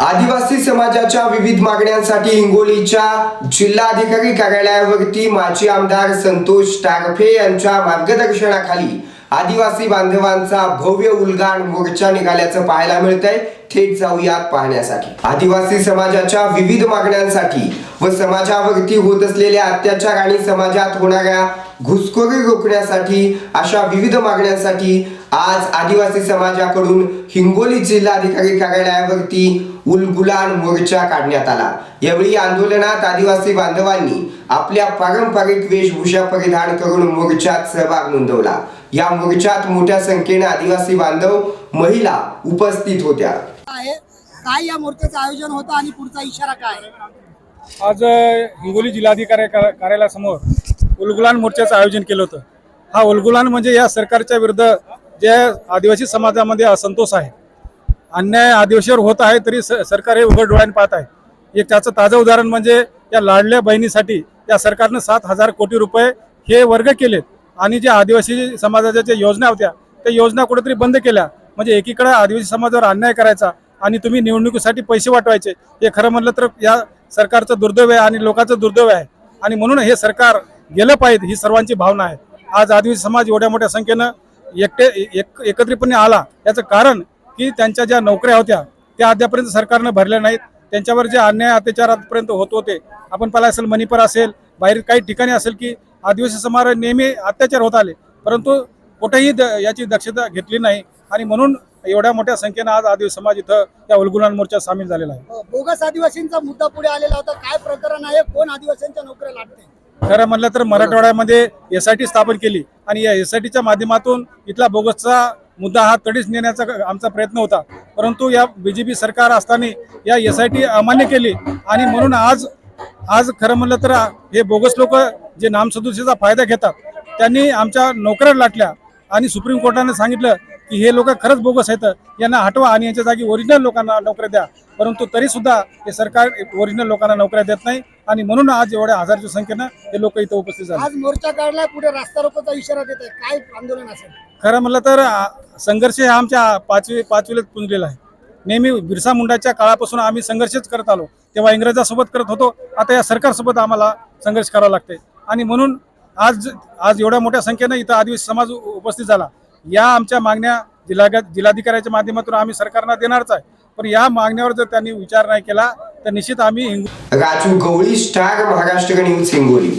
आदिवासी समाजाच्या विविध मागण्यांसाठी हिंगोलीच्या जिल्हाधिकारी कार्यालयावरती माजी आमदार संतोष टारफे यांच्या मार्गदर्शनाखाली आदिवासी बांधवांचा भव्य उलगान मोर्चा निघाल्याचं पाहायला मिळतंय. थेट जाऊयात पाहण्यासाठी. आदिवासी समाजाच्या विविध मागण्यांसाठी व समाजावरती होत असलेल्या अत्याचार आणि समाजात होणाऱ्या घुसखोरी रोखण्यासाठी अशा विविध मागण्यांसाठी आज आदिवासी समाजाकडून हिंगोली जिल्हाधिकारी कार्यालयावरती उलगुलान मोर्चा काढण्यात आला. यावेळी आंदोलनात आदिवासी बांधवांनी आपल्या पारंपरिक वेशभूषा परिधान करून मोर्चात सहभाग नोंदवला. या मोर्चात मोठ्या संख्येने आदिवासी बांधव महिला उपस्थित होत्या. काय या मोर्चाचं आयोजन होतं आणि पुढचा इशारा काय आज हिंगोली जिल्हाधिकारी कार्या- कार्यालयासमोर उलगुलान मोर्चाचं आयोजन केलं होतं. हा उलगुलान म्हणजे या सरकारच्या विरुद्ध जे आदिवासी समाजामध्ये असंतोष आहे अन्याय आदिवासीवर होत आहे तरी स- सरकार हे उघड डोळ्याने पाहत आहे. एक त्याचं ताजं उदाहरण म्हणजे या लाडल्या बहिणीसाठी या सरकारनं सात हजार कोटी रुपये हे वर्ग केलेत आणि जे आदिवासी समाजाच्या ज्या योजना होत्या त्या योजना कुठेतरी बंद केल्या. म्हणजे एकीकडे आदिवासी समाजावर अन्याय करायचा आणि तुम्ही निवडणुकीसाठी पैसे वाटवायचे. हे खरं म्हटलं तर या सरकारचं दुर्दैव आहे आणि लोकांचं दुर्दैव आहे. आणि म्हणून हे सरकार गेलं पाहिजे ही सर्वांची भावना आहे. आज आदिवासी समाज एवढ्या मोठ्या संख्येनं एकटे एक एकत्रितपणे आला याचं कारण की त्यांच्या ज्या नोकऱ्या होत्या त्या अद्यापर्यंत सरकारनं भरल्या नाहीत. त्यांच्यावर जे अन्याय अत्याचार आतापर्यंत होत होते आपण पाहिलं असेल मणिपूर असेल बाहेर काही ठिकाणी असेल की आदिवासी समाज नेहमी अत्याचार होत आले. परंतु कुठेही द- याची दक्षता घेतली नाही आणि म्हणून एवढ्या मोठ्या संख्येनं आज आदिवासी समाज इथं या उलगुलान मोर्चात सामील झालेला आहे. बोगस आदिवासींचा मुद्दा पुढे आलेला होता. काय प्रकरण आहे? कोण आदिवासींच्या नोकऱ्या लागते खरं म्हणलं तर मराठवाड्यामध्ये एस आय टी स्थापन केली आणि या एस आय टीच्या माध्यमातून इथला बोगसचा मुद्दा हा तडीच नेण्याचा आमचा प्रयत्न होता. परंतु या बीजेपी सरकार असताना या एस आय टी अमान्य केली आणि म्हणून आज आज खरं म्हणलं तर हे बोगस लोक जे नामसदृशीचा फायदा घेतात त्यांनी आमच्या नोकऱ्या लाटल्या आणि सुप्रीम कोर्टाने सांगितलं की हे लोक खरंच बोगस आहेत यांना हटवा आणि यांच्या जागी ओरिजिनल लोकांना नोकऱ्या द्या. परंतु तरीसुद्धा हे सरकार ओरिजिनल लोकांना नोकऱ्या देत नाही. आणि म्हणून आज एवढ्या हजारच्या संख्येनं हे लोक इथं उपस्थित झाले. आज मोर्चा काढलाय पुढे रास्ता रोकोचा इशारा देत आहे. काय आंदोलन असेल? खरं म्हणलं तर संघर्ष हा आमच्या पाचवी पाचवीला पुंजलेला आहे. नेहमी बिरसा मुंडाच्या काळापासून आम्ही संघर्षच करत आलो. तेव्हा इंग्रजासोबत करत होतो. आता या सरकारसोबत आम्हाला संघर्ष करावा लागते आणि म्हणून आज आज एवढ्या मोठ्या संख्येनं इथं आदिवासी समाज उपस्थित झाला. या आमच्या मागण्या जिल्हा जिल्हाधिकाऱ्याच्या माध्यमातून आम्ही सरकारला देणारच आहे. पण या मागण्यावर जर त्यांनी विचार नाही केला तर निश्चित आम्ही राजू गवळी स्टार महाराष्ट्र न्यूज हिंगोली.